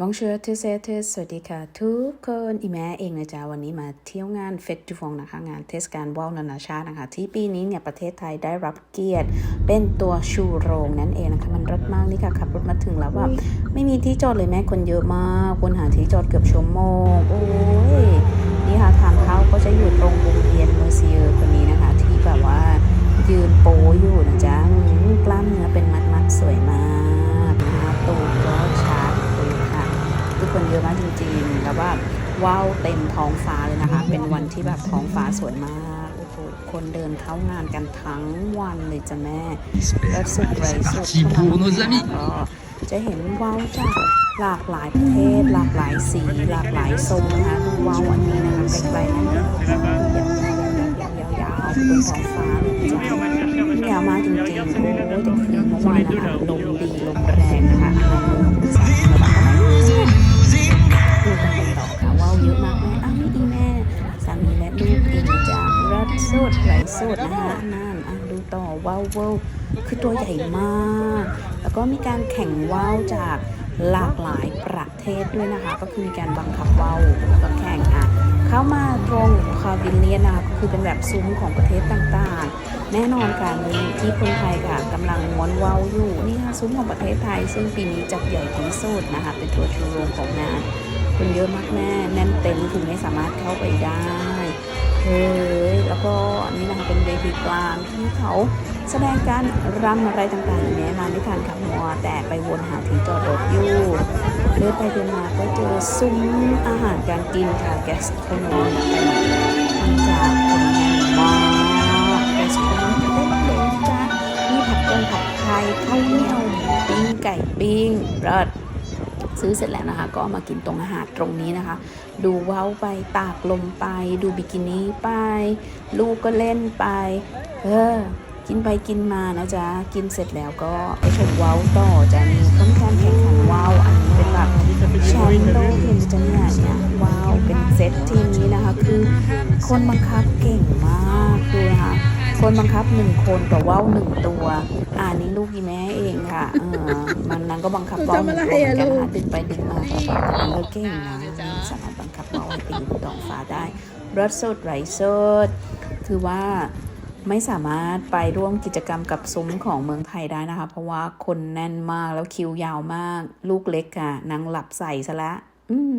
บองเชอร์ทูเซทูสวัสดีค่ะ ทุกคนอีแม่เองนะจ๊ะ วันนี้มาเที่ยวงานเฟสติวัลนะคะ งานเทศกาลว่าวนานาชาตินะคะ ที่ปีนี้เนี่ย ประเทศไทยได้รับเกียรติ เป็นตัวชูโรงนั่นเองนะคะ มันรถมากนี่ค่ะ ขับรถมาถึงแล้วแบบไม่มีที่จอดเลยแม่คนเยอะมากวนหาที่จอดเกือบชั่วโมง โอ้ย นี่ค่ะทางเข้าก็จะอยู่ตรงวง เยอะมากจริงๆ แล้วว่าว้าวเต็มท้องฟ้าเลยนะคะ เป็นวันที่แบบท้องฟ้าสวยมากโอ้โหคนเดินเข้างานกันทั้งวันเลยจ้ะแม่แล้วสุดไรสุด parti pour nos amis ก็จะเห็นว้าวจากหลากหลายประเทศ หลากหลายสี หลากหลายทรงนะคะดูว้าวอันนี้นะคะไกลๆนั่นก็ยาวๆยาวๆบนท้องฟ้าเลยจ้ะยาวมากจริงๆโอ้ยแต่คือเมื่อวานนะคะลมดีลมแร สดนะคะนั่นดูต่อว้าวเวลคือตัวใหญ่มาก แล้วก็มีการแข่งว่าวจากหลากหลายประเทศด้วยนะคะ ก็คือมีการบังคับว่าวแล้วก็แข่งอะเข้ามาตรงพาวิเลียนนะคะก็คือเป็นแบบซุ้มของประเทศต่างๆ แน่นอนค่ะนี่ที่คนไทยค่ะกำลังม้วนว่าวอยู่นี่ค่ะซุ้มของประเทศไทย ซึ่งปีนี้จัดใหญ่ที่สุดนะคะ เป็นตัวชูโรงของงานคนเยอะมากแม่แน่นเต็มคือไม่สามารถเข้าไปได้ เฮ้ยแล้วก็อันนี้นะคะเป็นเวทีกลางที่เขาแสดงการรำอะไรต่างๆอย่างนี้มาไม่ทันค่ะมัวแต่ไปวนหาที่จอดรถอยู่เดินไปเดินมาก็เจอซุ้มอาหารการกินค่ะแกสโทรนมีไปหมดมันจะคนแน่นมากแกสโทรนมเต็มเลยจ้ามีผัดกงผัดไทยข้าวเหนียวปิ้งไก่ปิ้งเลิศ ซื้อเสร็จแล้วนะคะ ก็เอามากินตรงอาหารตรงนี้นะคะ ดูเว้าไปตากลมไป ดูบิกินี่ไป ลูกก็เล่นไป เออกินไปกินมานะจ๊ะ กินเสร็จแล้วก็ไปชมว้าวต่อจะนี่เขามีการแข่งขันว้าวอันนี้เป็นแบบแชมป์โลกเลยนจ๊ะเนี่ยเนี่ยว้าวเป็นเซตทีมนี้นะคะ คือคนบังคับเก่งมากดูนะคะ คนบังคับหนึ่งคนต่อว่าวหนึ่งตัว อ่านี่ลูกอีแม่เองค่ะเออมันนั้นก็บังคับว่าวหนึ่งตัวเหมือนกันค่ะดึงไปดึงมามันก็เก่งนะสามารถบังคับว่าวให้ไปอยู่บนท้องฟ้าได้รถสดไรสดคือว่าไม่สามารถไปร่วมกิจกรรมกับซุ้มของเมืองไทยได้นะคะ เพราะว่าคนแน่นมากแล้วคิวยาวมาก ลูกเล็กค่ะนางหลับใส่ซะละอืม